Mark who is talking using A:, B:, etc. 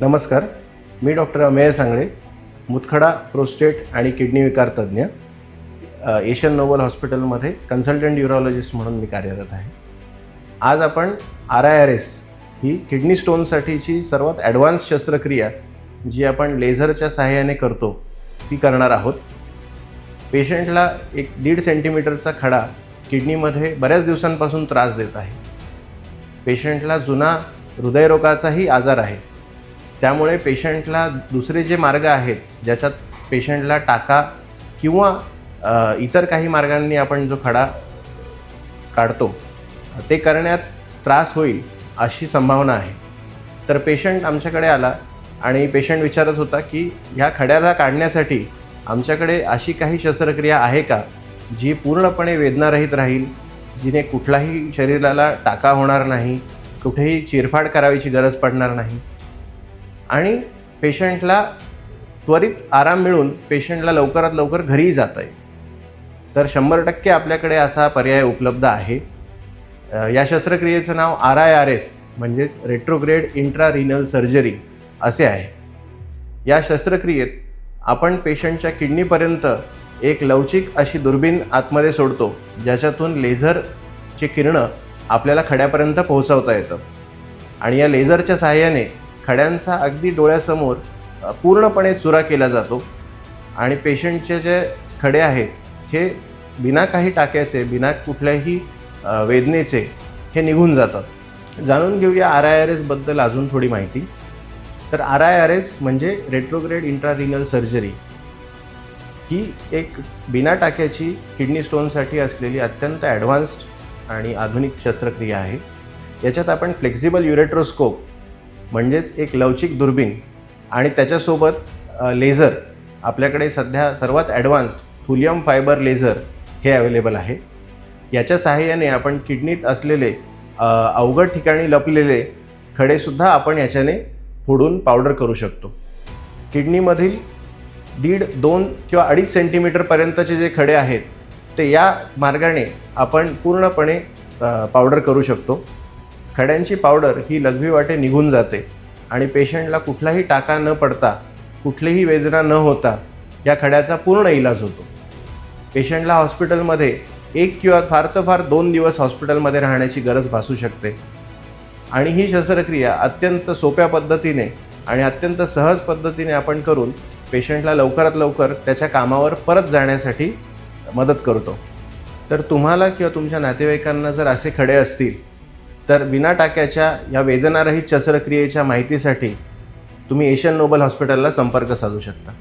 A: नमस्कार मी डॉक्टर अमेय सांगळे मुतखडा प्रोस्टेट आणि किडनी विकार तज्ज्ञ एशियन नोबल हॉस्पिटलमध्ये कन्सल्टंट न्यूरोलॉजिस्ट म्हणून मी कार्यरत आहे. आज आपण आर आय आर एस ही किडनी स्टोनसाठीची सर्वात ॲडव्हान्स शस्त्रक्रिया जी आपण लेझरच्या सहाय्याने करतो ती करणार आहोत. पेशंटला एक दीड सेंटीमीटरचा खडा किडनीमध्ये बऱ्याच दिवसांपासून त्रास देत आहे. पेशंटला जुना हृदयरोगाचाही आजार आहे. त्यामुळे पेशंटला दुसरे जे मार्ग आहेत ज्याच्यात पेशंटला टाका किंवा इतर काही मार्गांनी आपण जो खडा काढतो ते करण्यात त्रास होईल अशी संभावना आहे. तर पेशंट आमच्याकडे आला आणि पेशंट विचारत होता की ह्या खड्याला काढण्यासाठी आमच्याकडे अशी काही शस्त्रक्रिया आहे का जी पूर्णपणे वेदनारहित राहील जिने कुठलाही शरीराला टाका होणार नाही कुठेही चिरफाड करायची गरज पडणार नाही? आणि पेशंटला त्वरित आराम मिळून पेशंटला लवकरात लवकर घरीही जाता येईल. तर शंभर टक्के आपल्याकडे असा पर्याय उपलब्ध आहे. या शस्त्रक्रियेचं नाव आर आय आर एस म्हणजेच रेट्रोग्रेड इंट्रा रिनल सर्जरी असे आहे. या शस्त्रक्रियेत आपण पेशंटच्या किडनीपर्यंत एक लवचिक अशी दुर्बीण आतमध्ये सोडतो ज्याच्यातून लेझरची किरणं आपल्याला खड्यापर्यंत पोहोचवता येतं आणि या लेझरच्या सहाय्याने खड्यांचा अगदी डोळ्यासमोर पूर्णपणे चुरा केला जातो. आणि पेशंटचे जे खडे आहेत हे बिना काही टाक्याचे बिना कुठल्याही वेदनेचे हे निघून जातात. जाणून घेऊया आर आय आर एसबद्दल अजून थोडी माहिती. तर आर आय आर एस म्हणजे रेट्रोग्रेड इंट्रारिनल सर्जरी ही एक बिना टाक्याची किडनी स्टोनसाठी असलेली अत्यंत ॲडव्हान्स्ड आणि आधुनिक शस्त्रक्रिया आहे. याच्यात आपण फ्लेक्झिबल युरेट्रोस्कोप म्हणजेच एक लवचिक दुर्बीण आणि त्याच्यासोबत लेझर. आपल्याकडे सध्या सर्वात ॲडव्हान्स्ड थुलियम फायबर लेझर हे अवेलेबल आहे. याच्या सहाय्याने आपण किडनीत असलेले अवघड ठिकाणी लपलेले खडेसुद्धा आपण याच्याने फोडून पावडर करू शकतो. किडनीमधील दीड दोन किंवा अडीच सेंटीमीटरपर्यंतचे जे खडे आहेत ते या मार्गाने आपण पूर्णपणे पावडर करू शकतो. खड्यांची पावडर ही लघवी वाटे निघून जाते आणि पेशंटला कुठलाही टाका न पडता कुठलीही वेदना न होता या खड्याचा पूर्ण इलाज होतो. पेशंटला हॉस्पिटलमध्ये एक किंवा फार तर फार दोन दिवस हॉस्पिटलमध्ये राहण्याची गरज भासू शकते. आणि ही शस्त्रक्रिया अत्यंत सोप्या पद्धतीने आणि अत्यंत सहज पद्धतीने आपण करून पेशंटला लवकरात लवकर त्याच्या कामावर परत जाण्यासाठी मदत करतो. तर तुम्हाला किंवा तुमच्या नातेवाईकांना जर असे खडे असतील तर विना टाक्याच्या या वेदनारहित शस्त्रक्रियेच्या माहितीसाठी तुम्ही एशियन नोबल हॉस्पिटलला संपर्क साधू शकता.